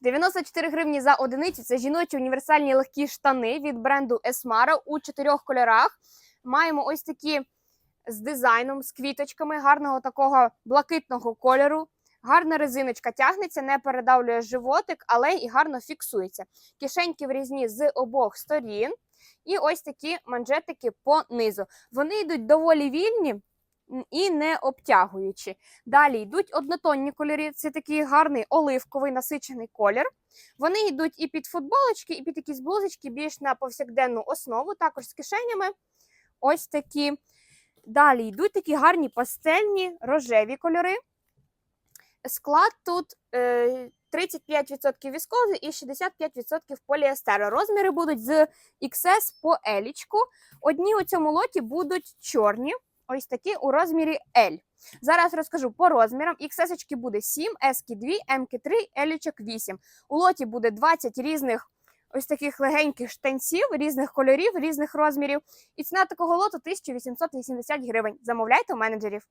94 гривні за одиницю. Це жіночі універсальні легкі штани від бренду Esmara у чотирьох кольорах. Маємо ось такі з дизайном, з квіточками, гарного такого блакитного кольору. Гарна резиночка тягнеться, не передавлює животик, але і гарно фіксується. Кишеньки в різні з обох сторін. І ось такі манжетики по низу. Вони йдуть доволі вільні і не обтягуючі. Далі йдуть однотонні кольори. Це такий гарний оливковий насичений колір. Вони йдуть і під футболочки, і під якісь блузочки, більш на повсякденну основу, також з кишенями. Ось такі. Далі йдуть такі гарні пастельні рожеві кольори. Склад тут е, 35% віскози і 65% поліестеру. Розміри будуть з XS по L. Одні у цьому лоті будуть чорні, ось такі у розмірі L. Зараз розкажу по розмірам. XS буде 7, S 2, M 3, L 8. У лоті буде 20 різних ось таких легеньких штанців, різних кольорів, різних розмірів. І ціна такого лоту 1880 гривень. Замовляйте у менеджерів.